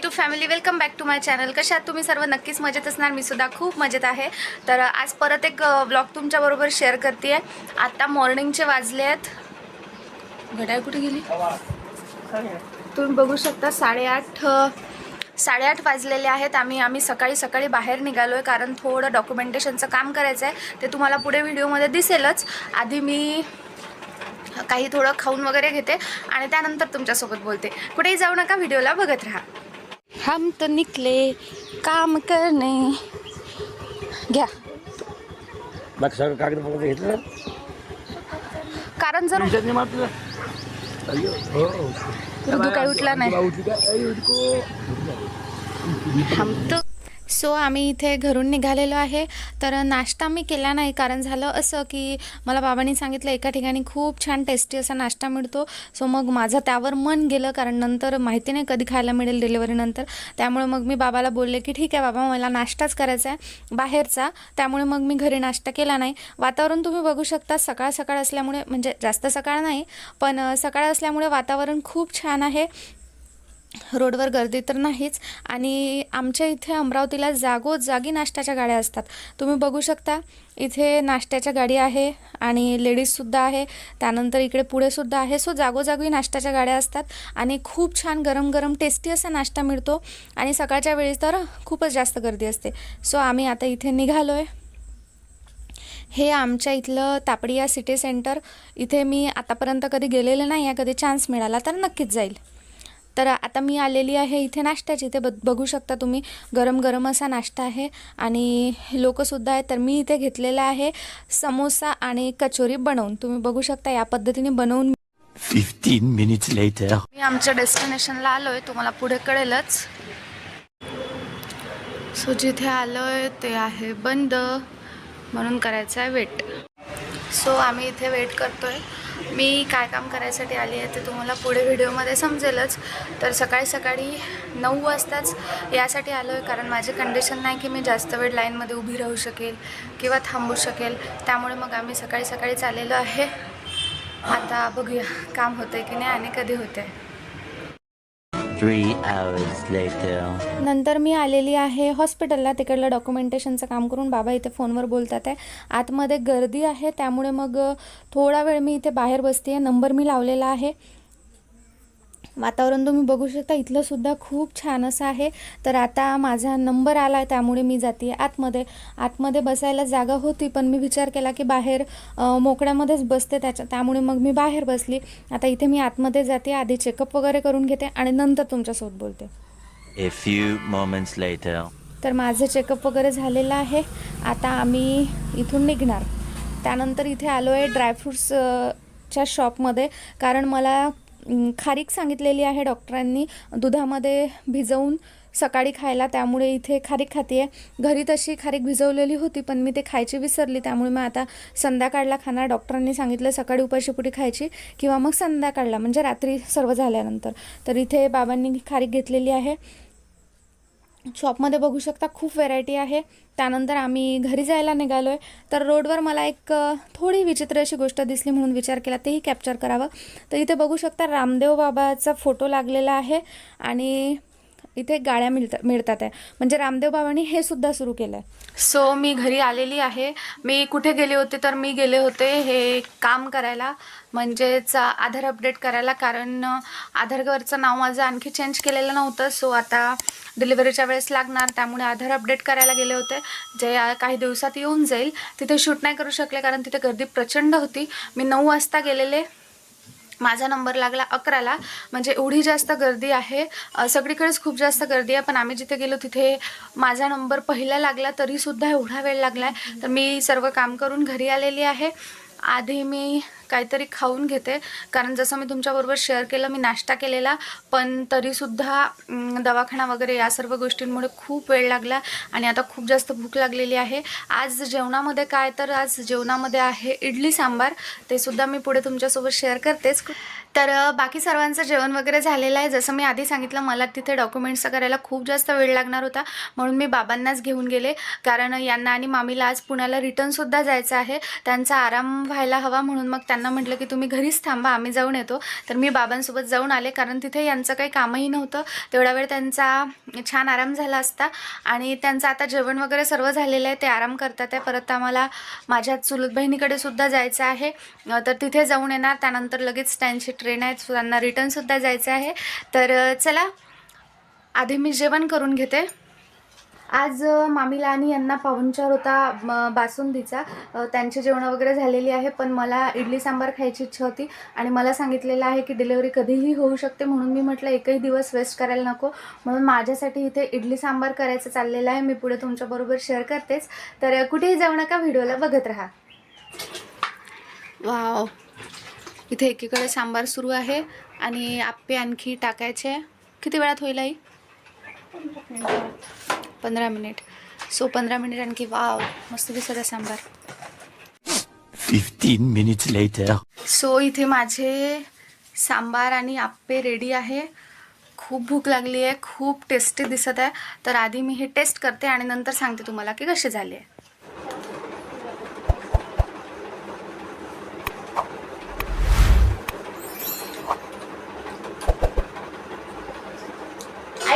YouTube family welcome back to my channel कशा आहात तुम्ही? सर्व नक्कीच मजेत असणार. मी सुद्धा खूप मजेत आहे. तर आज परत एक ब्लॉग तुमच्याबरोबर शेअर करते आहे आत्ता मॉर्निंगचे वाजले आहेत. घड्याळ कुठे गेली? तुम्ही बघू शकता साडेआठ साडेआठ वाजलेले आहेत. आम्ही आम्ही सकाळी सकाळी बाहेर निघालो आहे कारण थोडं डॉक्युमेंटेशनचं काम करायचं आहे ते तुम्हाला पुढे व्हिडिओमध्ये दिसेलच. आधी मी काही थोडं खाऊन वगैरे घेते आणि त्यानंतर तुमच्यासोबत बोलते. कुठेही जाऊ नका व्हिडिओला बघत राहा. हम तो निकले काम करणे घ्या बाकी सगळं कागदपत्र घेतलं कारण जर अय्यो, हो, हो. ऋतू काही उठला नाही तुला उठली का? अय्यो, उठको. हम तो सो आम्ही इथे घरून निघालेलो आहे. तर नाश्ता मी केला नाही कारण झालं असं की मला बाबांनी सांगितलं एका ठिकाणी खूप छान टेस्टी असा नाश्ता मिळतो. सो मग माझं त्यावर मन गेलं कारण नंतर माहिती नाही कधी खायला मिळेल डिलिव्हरीनंतर त्यामुळे मग मी बाबाला बोलले की ठीक आहे बाबा मला नाश्ताच करायचा आहे बाहेरचा. त्यामुळे मग मी घरी नाश्ता केला नाही. वातावरण तुम्ही बघू शकता सकाळ सकाळ असल्यामुळे म्हणजे जास्त सकाळ नाही पण सकाळ असल्यामुळे वातावरण खूप छान आहे. रोडवर गर्दी तर नाहीच. आणि आमच्या इथे अमरावतीला जागोजागी नाश्त्याच्या गाड्या असतात. तुम्ही बघू शकता इथे नाश्त्याच्या गाडी आहे आणि लेडीजसुद्धा आहे. त्यानंतर इकडे पुढेसुद्धा आहे. सो जागोजागी नाश्त्याच्या गाड्या असतात आणि खूप छान गरम गरम टेस्टी असा नाश्ता मिळतो आणि सकाळच्या वेळी तर खूपच जास्त गर्दी असते. सो आम्ही आता इथे निघालो आहे हे आमच्या इथलं तापडिया सिटी सेंटर. इथे मी आतापर्यंत कधी गेलेलं नाही आहे. कधी चान्स मिळाला तर नक्कीच जाईल. तर आता मी आलेली आहे इथे नाश्त्याची इथे बघ बघू शकता तुम्ही गरम गरम असा नाश्ता आहे. आणि लोकंसुद्धा आहेत तर मी इथे घेतलेला आहे समोसा आणि कचोरी बनवून. तुम्ही बघू शकता या पद्धतीने बनवून 15 minutes later. मी आमच्या डेस्टिनेशनला आलो आहे तुम्हाला पुढे कळेलच. सो जिथे आलो आहे ते आहे बंद. म्हणून करायचं आहे वेट सो आम्ही इथे वेट करतो आहे मी काय काम करायसाठी आली आहे ते तुम्हाला पुढे व्हिडिओमध्ये समजेलच. तर सकाळी सकाळी नऊ वाजताच यासाठी आलो आहे कारण माझी कंडिशन नाही की मी जास्त वेळ लाईनमध्ये उभी राहू शकेल किंवा थांबू शकेल. त्यामुळे मग आम्ही सकाळी सकाळीच आलेलो आहे. आता बघूया काम होतं आहे की नाही आणि कधी होतं आहे Three hours later. नंतर मी आलेली आहे हॉस्पिटलला. तिकडलं डॉक्युमेंटेशनचं काम करून बाबा इथे फोनवर बोलतात आहे. आतमध्ये गर्दी आहे त्यामुळे मग थोडा वेळ मी इथे बाहेर बसते आहे नंबर मी लावलेला आहे. वातावरण तुम्ही बघू शकता इथलं सुद्धा खूप छान असं आहे. तर आता माझा नंबर आला आहे त्यामुळे मी जाते आतमध्ये. आतमध्ये बसायला जागा होती पण मी विचार केला की बाहेर मोकळ्यामध्येच बसते त्याच्या त्यामुळे मग मी बाहेर बसली. आता इथे मी आतमध्ये जाते आधी चेकअप वगैरे करून घेते आणि नंतर तुमच्यासोबत बोलते. A few moments later. तर माझं चेकअप वगैरे झालेलं आहे. आता आम्ही इथून निघणार. त्यानंतर इथे आलो आहे ड्रायफ्रूट्स अ, च्या शॉपमध्ये कारण मला खारीक सांगितलेली आहे डॉक्टरांनी. दुधामध्ये भिजवून सकाळी खायला त्यामुळे इथे खारीक खाते आहे. घरी तशी खारीक भिजवलेली होती पण मी ते खायची विसरली. त्यामुळे मी आता संध्याकाळला खाणार. डॉक्टरांनी सांगितलं सकाळी उपाशीपुटी खायची किंवा मग संध्याकाळला म्हणजे रात्री सर्व झाल्यानंतर. तर इथे बाबांनी खारीक घेतलेली आहे. शॉपमध्ये बघू शकता खूप व्हेरायटी आहे. त्यानंतर आम्ही घरी जायला निघालो आहे तर रोडवर मला एक थोडी विचित्र अशी गोष्ट दिसली म्हणून विचार केला तेही कॅप्चर करावं. तर इथे बघू शकता रामदेव बाबाचा फोटो लागलेला आहे. आणि इथे गाड्या मिळतात मिळतात आहे. म्हणजे रामदेव बाबांनी हे सुद्धा सुरू केलं आहे. सो मी घरी आलेली आहे. मी कुठे गेले होते तर मी गेले होते हे काम करायला म्हणजेच आधार अपडेट करायला कारण आधारवरचं नाव माझं आणखी चेंज केलेलं नव्हतं. सो आता डिलिव्हरीच्या वेळेस लागणार त्यामुळे आधार अपडेट करायला गेले होते. जे काही दिवसात येऊन जाईल तिथे शूट नाही करू शकले कारण तिथे गर्दी प्रचंड होती. मी नऊ वाजता गेलेले. माझा नंबर लागला अकराला. म्हणजे एवढी जास्त गर्दी आहे. सगळीकडेच खूप जास्त गर्दी आहे. पण आम्ही जिथे गेलो तिथे माझा नंबर पहिला लागला तरीसुद्धा एवढा वेळ लागला आहे तर मी सर्व काम करून घरी आलेली आहे. आधी मी काहीतरी खाऊन घेते. कारण जसं मी तुमच्याबरोबर शेअर केलं मी नाश्ता केलेला पण तरीसुद्धा दवाखाना वगैरे या सर्व गोष्टींमुळे खूप वेळ लागला आणि आता खूप जास्त भूक लागलेली आहे. आज जेवणामध्ये काय? तर आज जेवणामध्ये आहे इडली सांबार. ते सुद्धा मी पुढे तुमच्यासोबत शेअर करतेच. तर बाकी सर्वांचं जेवण वगैरे झालेलं आहे. जसं मी आधी सांगितलं मला तिथे डॉक्युमेंट्स करायला खूप जास्त वेळ लागणार होता. म्हणून मी बाबांनाच घेऊन गेले. कारण यांना आणि मामीला आज पुण्याला रिटर्नसुद्धा जायचं आहे. त्यांचा आराम व्हायला हवा म्हणून मग त्यांना म्हटलं की तुम्ही घरीच थांबा आम्ही जाऊन येतो. तर मी बाबांसोबत जाऊन आले. कारण तिथे यांचं काही कामही नव्हतं. तेवढा वेळ त्यांचा छान आराम झाला असता. आणि त्यांचं आता जेवण वगैरे सर्व झालेलं आहे. ते आराम करतात आहे. परत आम्हाला माझ्या चुलत बहिणीकडे सुद्धा जायचं आहे. तर तिथे जाऊन येणार. त्यानंतर लगेच त्यांची ट्रेन आहे त्यांना रिटर्नसुद्धा जायचं आहे. तर चला आधी मी जेवण करून घेते. आज मामीला आणि यांना पाहुणचार होता म, बासुंदीचा. त्यांची जेवणं वगैरे झालेली आहे पण मला इडली सांबार खायची इच्छा होती आणि मला सांगितलेलं आहे की डिलेवरी कधीही होऊ शकते म्हणून मी म्हटलं एकही दिवस वेस्ट करायला नको. म्हणून माझ्यासाठी इथे इडली सांबार करायचं चाललेलं आहे. मी पुढे तुमच्याबरोबर शेअर करतेच. तर कुठेही जाऊ नका व्हिडिओला बघत राहा. वाव इथे एकीकडे सांबार सुरू आहे आणि आप्पे आणखी टाकायचे. किती वेळात होईल आई? पंधरा मिनिट. सो पंधरा मिनिट आणखी वाव मस्त दिसत आहे सांबार. 15 minutes later. सो इथे माझे सांबार आणि आप्पे रेडी आहे. खूप भूक लागली आहे खूप टेस्टी दिसत आहे. तर आधी मी हे टेस्ट करते आणि नंतर सांगते तुम्हाला की कसे झाले. आहे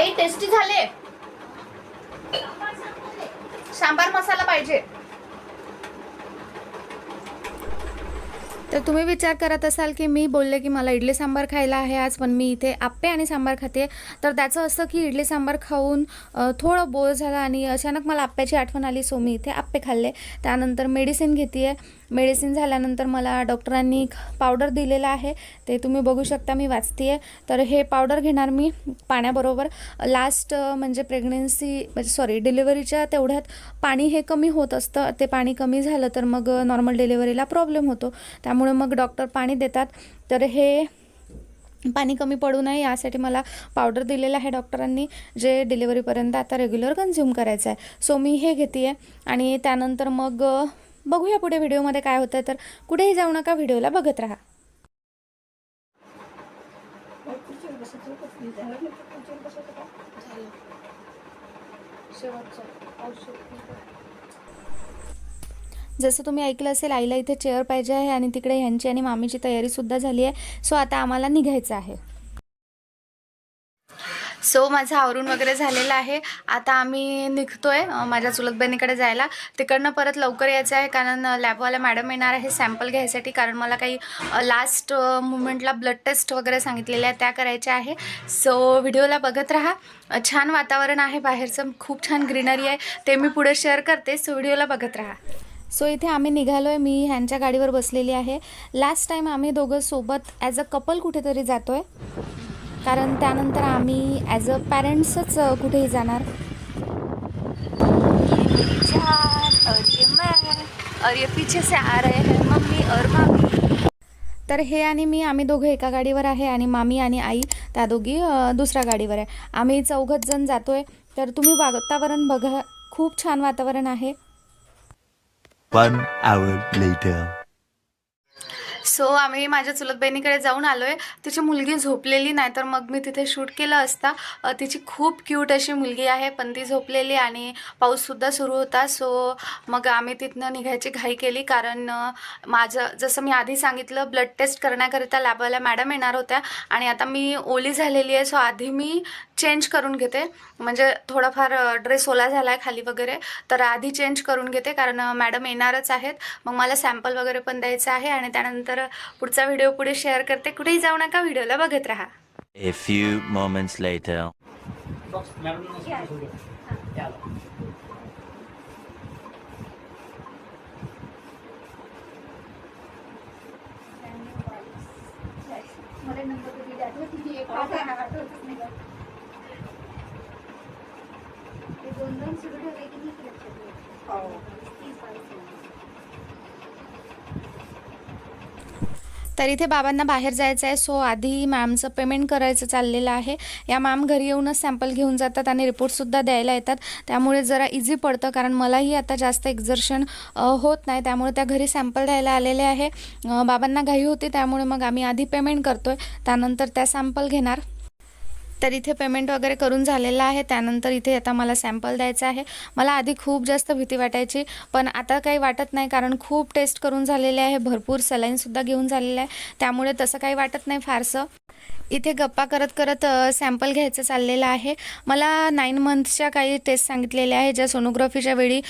आई टेस्टी झाले. सांबार मसाला पाहिजे. तर तुम्ही विचार करत असाल की मी बोलले की मला इडली सांबार खायला आहे आज पण मी इथे आप्पे आणि सांबार खाते. तर त्याचं असं की इडली सांबार खाऊन थोडं बोर झाला आणि अचानक मला आप्प्याची आठवण आली सो मी इथे आप्पे खाल्ले. त्यानंतर मेडिसिन घेते आहे मेडिसिन झाल्यानंतर मला डॉक्टरांनी पावडर दिलेलं आहे. ते तुम्ही बघू शकता मी वाचते आहे तर हे पावडर घेणार मी पाण्याबरोबर. लास्ट म्हणजे प्रेग्नेन्सी म्हणजे सॉरी डिलिव्हरीच्या तेवढ्यात पाणी हे कमी होत असतं. ते पाणी कमी झालं तर मग नॉर्मल डिलिव्हरीला प्रॉब्लेम होतो. त्यामुळे मग डॉक्टर पाणी देतात. तर हे पाणी कमी पडू नये यासाठी मला पावडर दिलेलं आहे डॉक्टरांनी जे डिलिव्हरीपर्यंत आता रेग्युलर कन्झ्युम करायचं आहे सो मी हे घेते आहे आणि त्यानंतर मग बघूया पुढे व्हिडिओमध्ये काय होतं तर कुठेही जाऊ नका व्हिडिओला बघत राहा. जसं तुम्ही ऐकलं असेल आईला इथे चेअर पाहिजे आहे आणि तिकडे ह्यांची आणि मामीची तयारीसुद्धा झाली आहे. सो आता आम्हाला निघायचं आहे. सो माझं आवरून वगैरे झालेलं आहे. आता आम्ही निघतोय आहे माझ्या चुलत बहिणीकडे जायला. तिकडनं परत लवकर यायचं आहे कारण लॅबवाल्या मॅडम येणार आहे सॅम्पल घ्यायसाठी कारण मला काही लास्ट मुमेंटला ब्लड टेस्ट वगैरे सांगितलेल्या आहे त्या करायच्या आहे. सो व्हिडिओला बघत राहा. छान वातावरण आहे बाहेरचं. खूप छान ग्रीनरी आहे. ते मी पुढे शेअर करते. सो व्हिडिओला बघत राहा. सो इथे आम्ही निघालो आहे मी ह्यांच्या गाडीवर बसलेली आहे. लास्ट टाईम आम्ही दोघं सोबत ॲज अ कपल कुठेतरी जातो आहे कारण त्यानंतर आम्ही ॲज अ पॅरेंट्सच कुठेही जाणार. और ये पीछे से आ रहे हैं मम्मी और मामी तर हे आणि मी आम्ही दोघं एका गाडीवर आहे आणि मामी आणि आई त्या दोघी दुसऱ्या गाडीवर आहे. आम्ही चौघत जण जातोय. तर तुम्ही वातावरण बघा. खूप छान वातावरण आहे. One hour later. सो आम्ही माझ्या चुलत बहिणीकडे जाऊन आलो आहे तिची मुलगी झोपलेली नाही तर मग मी तिथे शूट केलं असता. तिची खूप क्यूट अशी मुलगी आहे पण ती झोपलेली आणि पाऊससुद्धा सुरू होता. सो मग आम्ही तिथनं निघायची घाई केली कारण माझं जसं मी आधी सांगितलं ब्लड टेस्ट करण्याकरिता लॅबवाल्या मॅडम येणार होत्या. आणि आता मी ओली झालेली आहे. सो आधी मी चेंज करून घेते. म्हणजे थोडाफार ड्रेस ओला झाला आहे खाली वगैरे तर आधी चेंज करून घेते. कारण मॅडम येणारच आहेत. मग मला सॅम्पल वगैरे पण द्यायचं आहे आणि त्यानंतर पुढचा व्हिडिओ पुढे शेअर करते. कुठेही जाऊ नका व्हिडिओला बघत राहा. A few moments later. हो. तर इथे बाबांना बाहेर जायचं आहे. सो आधी मॅमचं पेमेंट करायचं चाललेलं आहे. या मॅम घरी येऊनच सॅम्पल घेऊन जातात आणि रिपोर्टसुद्धा द्यायला येतात. त्यामुळे जरा इझी पडतं कारण मलाही आता जास्त एक्झर्शन होत नाही. त्यामुळे त्या घरी सॅम्पल द्यायला आलेले आहे. बाबांना घाई होती. त्यामुळे मग आम्ही आधी पेमेंट करतो त्यानंतर त्या सॅम्पल घेणार. तर इथे पेमेंट वगैरे करून झालेलं आहे. त्यानंतर इथे आता मला सॅम्पल द्यायचं आहे. मला आधी खूप जास्त भीती वाटायची पण आता काही वाटत नाही कारण खूप टेस्ट करून झालेले आहे. भरपूर सलाईनसुद्धा घेऊन झालेलं आहे. त्यामुळे तसं काही वाटत नाही फारसं. इथे गप्पा करत करत सॅम्पल घ्यायचं चाललेलं आहे. मला नाईन मंथच्या काही टेस्ट सांगितलेल्या आहे ज्या सोनोग्राफीच्या वेळी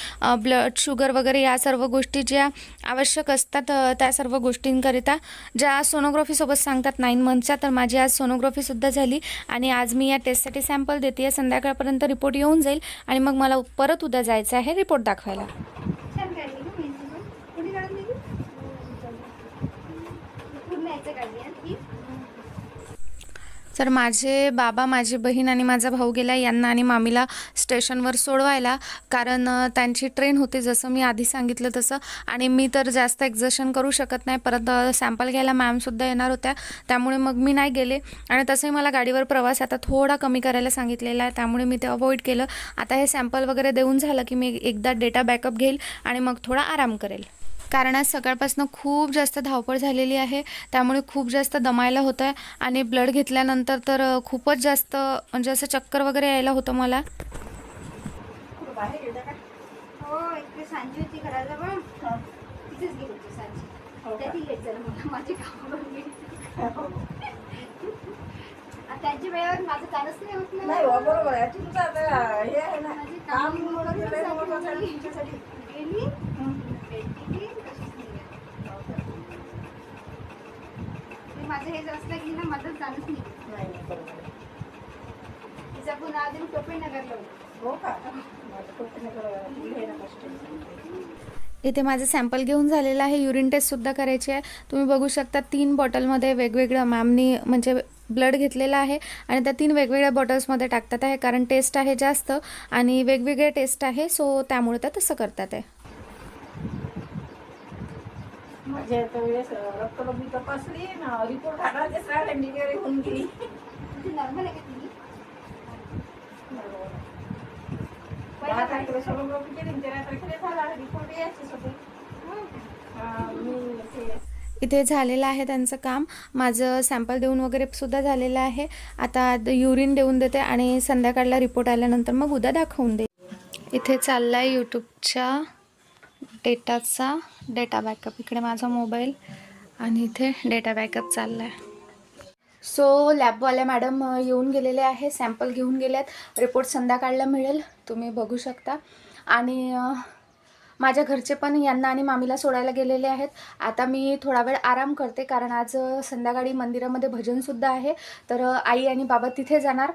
ब्लड शुगर वगैरे या सर्व गोष्टी ज्या आवश्यक असतात त्या सर्व गोष्टींकरिता. ज्या सोनोग्राफीसोबत सांगतात नाईन मंथच्या तर माझी आज सोनोग्राफीसुद्धा झाली आणि आज मी या टेस्टसाठी सॅम्पल देते. संध्याकाळपर्यंत रिपोर्ट येऊन जाईल आणि मग मला परत उद्या जायचं आहे रिपोर्ट दाखवायला छान काढली ना मेहंदी पण. कुठे काढून दिली? पूर्ण याचं काढली हं ती? तर माझे बाबा माझी बहीण आणि माझा भाऊ गेला यांना आणि मामीला स्टेशनवर सोडवायला. कारण त्यांची ट्रेन होती जसं मी आधी सांगितलं तसं. आणि मी तर जास्त एक्झर्शन करू शकत नाही. परत सॅम्पल घ्यायला मॅमसुद्धा येणार होत्या. त्यामुळे मग मी नाही गेले. आणि तसंही मला गाडीवर प्रवास आता थोडा कमी करायला सांगितलेला आहे. त्यामुळे मी ते अवॉइड केलं. आता हे सॅम्पल वगैरे देऊन झालं की मी एकदा डेटा बॅकअप घेईल आणि मग थोडा आराम करेल. कारण आज सकाळपासून खूप जास्त धावपळ झालेली आहे. त्यामुळे खूप जास्त दमायला होतं आहे आणि ब्लड घेतल्यानंतर तर खूपच जास्त म्हणजे असं चक्कर वगैरे यायला होतं मला. हो इकडे सांजी होती घराला पण तिथेच गेली होती सांजी. त्या ती लेट झालं मला माझी कामं करून गेली. आता त्यांच्या वेळेवर माझं कामच नाही होत नाही हो, बरोबर आहे. तुमचं आता हे आहे ना काम कामं मोठं करून केलंय, मोठं साठी झालं गेली. तुमच्यासाठी. गेली भेटली तशीच निघाली. ते माझं हे जर असलं की नाही. नाही, नाही, बरोबर. आहे. तिचा पुन्हा अजून टोपे नगरला होता. हो का? माझं हे ना. इथे माझं सॅम्पल घेऊन झालेलं आहे. युरिन टेस्टसुद्धा करायची आहे. तुम्ही बघू शकता तीन बॉटलमध्ये वेगवेगळं मॅमनी म्हणजे ब्लड घेतलेलं आहे आणि त्या तीन वेगवेगळ्या बॉटल्समध्ये टाकतात आहे. कारण टेस्ट आहे जास्त आणि वेगवेगळे टेस्ट आहे सो त्यामुळे त्या तसं करतात आहे. माझ्या वेळेस तपासली ना रिपोर्ट आला ते सगळ्या डिलिव्हरी होऊन गेली नॉर्मल आहे का तुम्ही दहा तारखेला सोनोग्राफी केली आणि तेरा तारखेला झाला रिपोर्ट यायचे सगळे. हा, मी ते इथे झालेलं आहे त्यांचं काम. माझं सॅम्पल देऊन वगैरे सुद्धा झालेलं आहे. आता युरिन देऊन देते आणि संध्याकाळला रिपोर्ट आल्यानंतर मग उद्या दाखवून दे इथे चालला आहे यूट्यूबच्या डेटाचा डेटा बॅकअप. इकडे माझा मोबाईल आणि इथे डेटा बॅकअप चालला आहे सो लॅबवाल्या मॅडम येऊन गेलेले आहे. सॅम्पल घेऊन गेल्यात रिपोर्ट संध्याकाळला मिळेल. तुम्ही बघू शकता. आणि माझ्या घरचे पण यांना आणि मामीला सोडायला गेलेले आहेत. आता मी थोडा वेळ आराम करते कारण आज संध्याकाळी मंदिरामध्ये भजनसुद्धा आहे. तर आई आणि बाबा तिथे जाणार.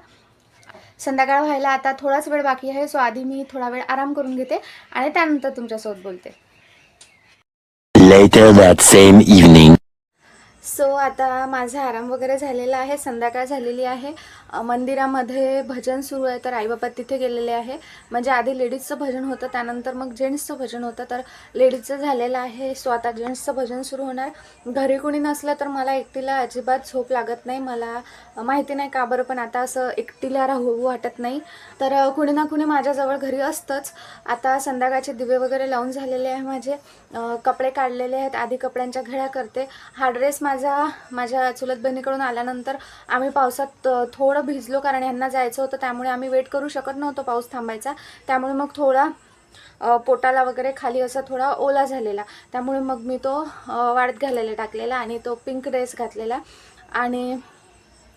संध्याकाळ व्हायला आता थोडाच वेळ बाकी आहे सो आधी मी थोडा वेळ आराम करून घेते आणि त्यानंतर तुमच्यासोबत बोलते Later that same evening. So आता माझा आराम वगैरे झालेला आहे संध्याकाळ झालेली आहे. मंदिरामध्ये भजन सुरू आहे तर आईबाबा तिथे गेलेले आहे. म्हणजे आधी लेडीजचं भजन होतं त्यानंतर मग जेंट्सचं भजन होतं तर लेडीजचं झालेलं आहे. सो आता जेंट्सचं भजन सुरू होणार. घरी कोणी नसलं तर मला एकटीला अजिबात झोप लागत नाही. मला माहिती नाही का बरं पण आता असं एकटीला राहू वाटत नाही. तर कुणी ना कुणी माझ्याजवळ घरी असतंच. आता संध्याकाळचे दिवे वगैरे लावून झालेले आहे माझे. कपडे काढलेले आहेत. आधी कपड्यांच्या घड्या करते. हा ड्रेस माझा माझा माझ्या चुलत बहिणीकडून आल्यानंतर आम्ही पावसात थोडं भिजलो कारण यांना जायचं होतं त्यामुळे आम्ही वेट करू शकत नव्हतो पाऊस थांबायचा. त्यामुळे मग थोडा पोटाला वगैरे खाली असा थोडा ओला झालेला. त्यामुळे मग मी तो वाढत घालायला टाकलेला आणि तो पिंक ड्रेस घातलेला. आणि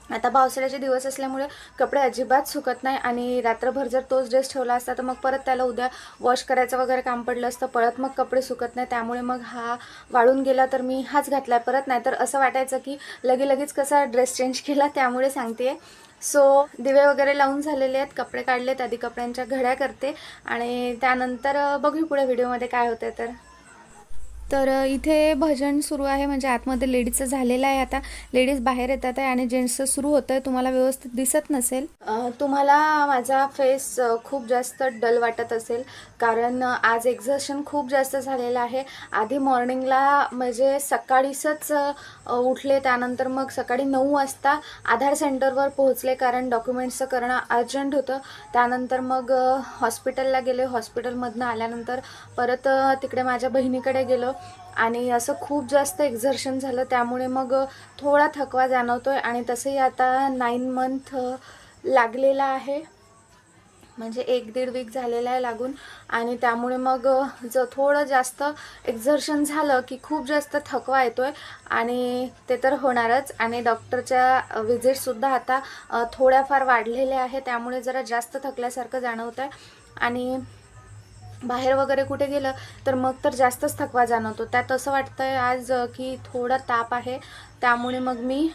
आता पावसाळ्याचे दिवस असल्यामुळे कपडे अजिबात सुकत नाही आणि रात्रभर जर तोच ड्रेस ठेवला असता तर मग परत त्याला उद्या वॉश करायचं वगैरे काम पडलं असतं परत मग कपडे सुकत नाही. त्यामुळे मग हा वाळून गेला तर मी हाच घातला परत. नाही तर असं वाटायचं की लगे लगेच कसा ड्रेस चेंज केला त्यामुळे सांगते सो दिवे वगैरे लावून झालेले आहेत कपडे काढलेत आधी कपड्यांच्या घड्या करते आणि त्यानंतर बघू पुढे व्हिडिओमध्ये काय होतं तर. तर इथे भजन सुरू आहे. म्हणजे आतमध्ये लेडीजचं झालेलं आहे आता. लेडीज बाहेर येतात आहे आणि जेंट्सचं सुरू होतं आहे तुम्हाला व्यवस्थित दिसत नसेल. तुम्हाला माझा फेस खूप जास्त डल वाटत असेल. कारण आज एक्झर्शन खूप जास्त झालेलं आहे. आधी मॉर्निंगला म्हणजे सकाळीसच उठले त्यानंतर मग सकाळी नऊ वाजता आधार सेंटरवर पोहोचले कारण डॉक्युमेंट्सचं करणं अर्जंट होतं. त्यानंतर मग हॉस्पिटलला गेले. हॉस्पिटलमधनं आल्यानंतर परत तिकडे माझ्या बहिणीकडे गेलो आणि असं खूप जास्त एक्झर्शन झालं. त्यामुळे मग थोडा थकवा जाणवतो आहे आणि तसंही आता नाईन मंथ लागलेला आहे. म्हणजे एक दीड वीक झालेला आहे लागून. आणि त्यामुळे मग जर थोडं जास्त एक्झर्शन झालं की खूप जास्त थकवा येतो आहे आणि ते तर होणारच. आणि डॉक्टरच्या विजिटसुद्धा आता थोड्याफार वाढलेल्या आहे त्यामुळे जरा जास्त थकल्यासारखं जाणवत आहे आणि बाहेर वगैरे कुठे गेलं तर मग तर जास्तच थकवा जाणवतो. त्यात असं वाटतंय आज की थोडा ताप आहे. त्यामुळे मग मी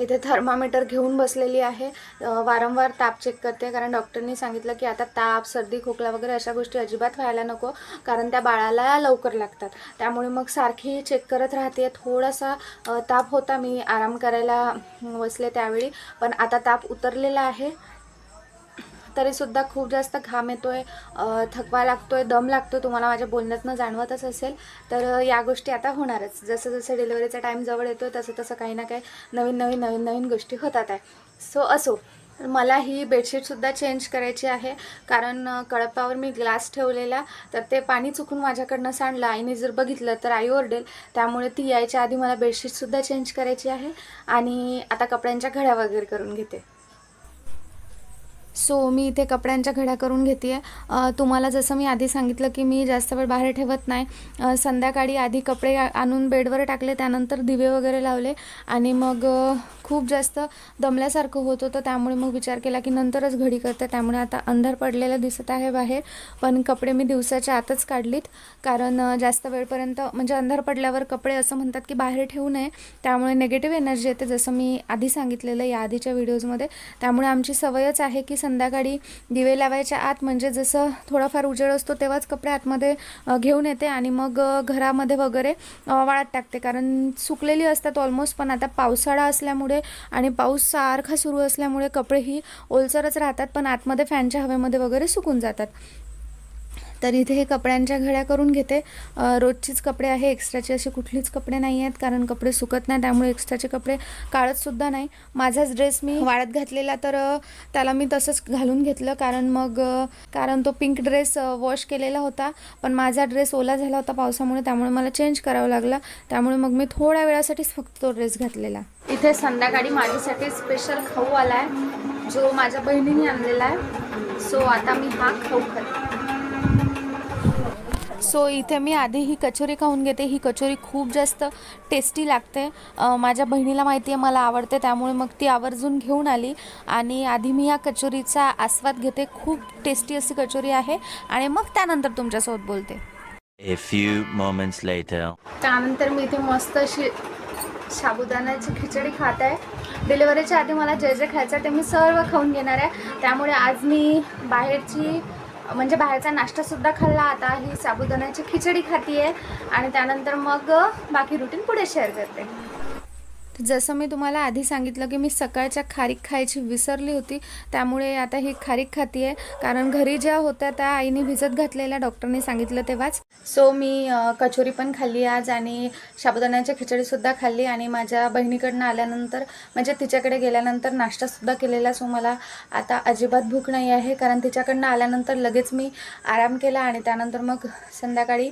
इथे थर्मामीटर घेऊन बसलेली आहे. वारंवार ताप चेक करते. कारण डॉक्टरनी सांगितलं की आता ताप सर्दी खोकला वगैरे अशा गोष्टी अजिबात व्हायला नको. कारण त्या बाळाला लवकर लागतात. त्यामुळे मग सारखी चेक करत राहते. थोडासा ताप होता मी आराम करायला बसले त्यावेळी. पण आता ताप उतरलेला आहे. तरीसुद्धा खूप जास्त घाम येतो आहे थकवा लागतो आहे दम लागतो तुम्हाला माझ्या बोलण्यातनं जाणवतच असेल. तर या गोष्टी आता होणारच. जसं जसं डिलिव्हरीचा टाईम जवळ येतो तसं तसं काही ना काही नवीन नवीन नवीन नवीन गोष्टी होतात आहे. सो असो. मला ही बेडशीटसुद्धा चेंज करायची आहे. कारण कळपावर मी ग्लास ठेवलेला तर ते पाणी चुकून माझ्याकडनं सांडलं. आईने जर बघितलं तर आई ओरडेल. त्यामुळे ती यायच्या आधी मला बेडशीटसुद्धा चेंज करायची आहे. आणि आता कपड्यांच्या घड्या वगैरे करून घेते. सो मी इथे कपड्यांच्या घड्या करून घेते आहे तुम्हाला जसं मी आधी सांगितलं की मी जास्त वेळ बाहेर ठेवत नाही. संध्याकाळी आधी कपडे आणून बेडवर टाकले त्यानंतर दिवे वगैरे लावले आणि मग खूप जास्त दमल्यासारखं होत होतं. त्यामुळे मग विचार केला की नंतरच घडी करते. त्यामुळे आता अंधार पडलेलं दिसत आहे बाहेर. पण कपडे मी दिवसाच्या आतच काढलीत. कारण जास्त वेळपर्यंत म्हणजे अंधार पडल्यावर कपडे असं म्हणतात की बाहेर ठेवू नये. त्यामुळे नेगेटिव्ह एनर्जी येते जसं मी आधी सांगितलेलं या आधीच्या व्हिडिओजमध्ये त्यामुळे आमची सवयच आहे की संध्याकाळी दिवे लावायच्या आत म्हणजे जसं थोडाफार उजेड असतो तेव्हाच कपडे आतमध्ये घेऊन येते आणि मग घरामध्ये वगैरे वाळत टाकते. कारण सुकलेली असतात ऑलमोस्ट पण आता पावसाळा असल्यामुळे आणि पाऊस सारखा सुरू असल्यामुळे कपडेही ओलसरच राहतात पण आतमध्ये फॅनच्या हवेमध्ये वगैरे सुकून जातात. तर इथे हे कपड्यांच्या घड्या करून घेते. रोजचीच कपडे आहे एक्स्ट्राचे असे कुठलीच कपडे नाही आहेत कारण कपडे सुकत नाही त्यामुळे एक्स्ट्राचे कपडे काढतसुद्धा नाही. माझाच ड्रेस मी वाळत घातलेला तर त्याला मी तसंच घालून घेतलं कारण मग कारण तो पिंक ड्रेस वॉश केलेला होता. पण माझा ड्रेस ओला झाला होता पावसामुळे त्यामुळे मला चेंज करावं लागला. त्यामुळे मग मी थोड्या वेळासाठीच फक्त तो ड्रेस घातलेला. इथे संध्याकाळी माझ्यासाठी स्पेशल खाऊ आला आहे जो माझ्या बहिणीने आणलेला आहे. सो आता मी हा खाऊ खाते. सो इथे मी आधी ही कचोरी खाऊन घेते. ही कचोरी खूप जास्त टेस्टी लागते. माझ्या बहिणीला माहिती आहे मला आवडते त्यामुळे मग ती आवर्जून घेऊन आली. आणि आधी मी या कचोरीचा आस्वाद घेते. खूप टेस्टी अशी कचोरी आहे. आणि मग त्यानंतर तुमच्यासोबत बोलते. A few moments later. त्यानंतर मी इथे मस्त अशी साबुदाण्याची खिचडी खात आहे. डिलिव्हरीच्या आधी मला जे जे खायचं आहे ते मी सर्व खाऊन घेणार आहे. त्यामुळे आज मी बाहेरची म्हणजे बाहेरचा नाश्तासुद्धा खाल्ला आता. ही साबुदाण्याची खिचडी खाती आहे आणि त्यानंतर मग बाकी रुटीन पुढे शेअर करते. जसं मी तुम्हाला आधी सांगितलं की मी सकाळच्या खारीक खायची विसरली होती त्यामुळे आता ही खारीक खाती आहे कारण घरी ज्या होत्या त्या आईने भिजत घातलेल्या डॉक्टरने सांगितलं तेव्हाच. सो मी कचोरी पण खाल्ली आज आणि साबुदाण्याची खिचडीसुद्धा खाल्ली आणि माझ्या बहिणीकडनं आल्यानंतर म्हणजे तिच्याकडे गेल्यानंतर नाश्तासुद्धा केलेला. सो मला आता अजिबात भूक नाही आहे. कारण तिच्याकडनं आल्यानंतर लगेच मी आराम केला आणि त्यानंतर मग संध्याकाळी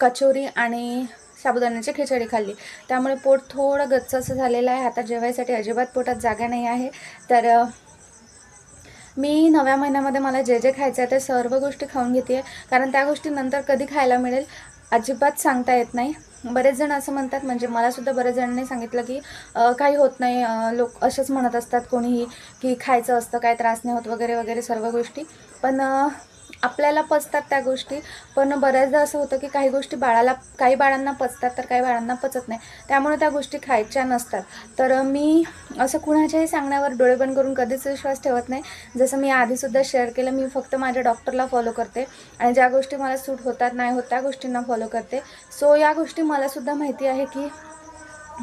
कचोरी आणि साबुदाण्याची खिचडी खाल्ली त्यामुळे पोट थोडं गच्च असं झालेलं आहे. आता जेवायसाठी अजिबात पोटात जागा नाही आहे. तर मी नव्या महिन्यामध्ये मला जे जे खायचं आहे ते सर्व गोष्टी खाऊन घेते कारण त्या गोष्टी नंतर कधी खायला मिळेल अजिबात सांगता येत नाही. बरेच जण असं म्हणतात म्हणजे मलासुद्धा बरेच जणांनी सांगितलं की काही होत नाही. लोक असेच म्हणत असतात कोणीही की खायचं असतं काय त्रास नाही होत वगैरे वगैरे सर्व गोष्टी. पण आपल्याला पचतात त्या गोष्टी. पण बऱ्याचदा असं होतं की काही गोष्टी बाळाला काही बाळांना पचतात तर काही बाळांना पचत नाही. त्यामुळे त्या गोष्टी खायच्या नसतात. तर मी असं कुणाच्याही सांगण्यावर डोळे बंद करून कधीच विश्वास ठेवत नाही. जसं मी आधीसुद्धा शेअर केलं मी फक्त माझ्या डॉक्टरला फॉलो करते. आणि ज्या गोष्टी मला सूट होतात नाही होत त्या गोष्टींना फॉलो करते. सो या गोष्टी मलासुद्धा माहिती आहे की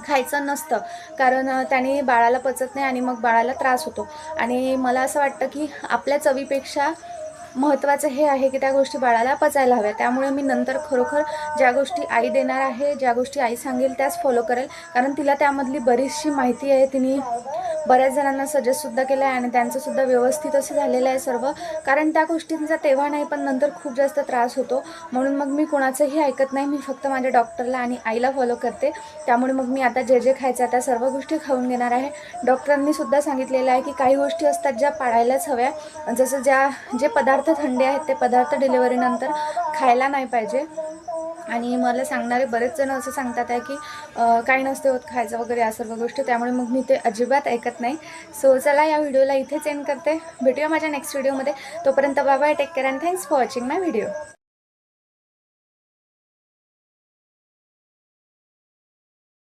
खायचं नसतं. कारण त्याने बाळाला पचत नाही आणि मग बाळाला त्रास होतो. आणि मला असं वाटतं की आपल्या चवीपेक्षा महत्त्वाचं हे आहे की त्या गोष्टी बाळाला पचायला हव्या. त्यामुळे मी नंतर खरोखर ज्या गोष्टी आई देणार आहे ज्या गोष्टी आई सांगेल त्याच फॉलो करेल. कारण तिला त्यामधली बरीचशी माहिती आहे. तिने बऱ्याच जणांना सजेस्टसुद्धा केलं आहे आणि त्यांचंसुद्धा व्यवस्थित असं झालेलं आहे सर्व. कारण त्या गोष्टींचा तेव्हा नाही पण नंतर खूप जास्त त्रास होतो. म्हणून मग मी कोणाचंही ऐकत नाही. मी फक्त माझ्या डॉक्टरला आणि आईला फॉलो करते. त्यामुळे मग मी आता जे जे खायचं आहे त्या सर्व गोष्टी खाऊन घेणार आहे. डॉक्टरांनीसुद्धा सांगितलेलं आहे की काही गोष्टी असतात ज्या पाळायलाच हव्या. जसं ज्या जे पदार्थ थंडे आहेत ते पदार्थ डिलिव्हरीनंतर खायला नाही पाहिजे. आणि मला सांगणारे बरेच जण असं सांगतात आहे की काय काही नसते होत खायचं वगैरे या सर्व गोष्टी त्यामुळे मग मी ते अजिबात ऐकत नाही. सो चला या व्हिडिओला इथेच एंड करते. भेटूया माझ्या नेक्स्ट व्हिडिओमध्ये तोपर्यंत बाबा take care and thanks for watching my video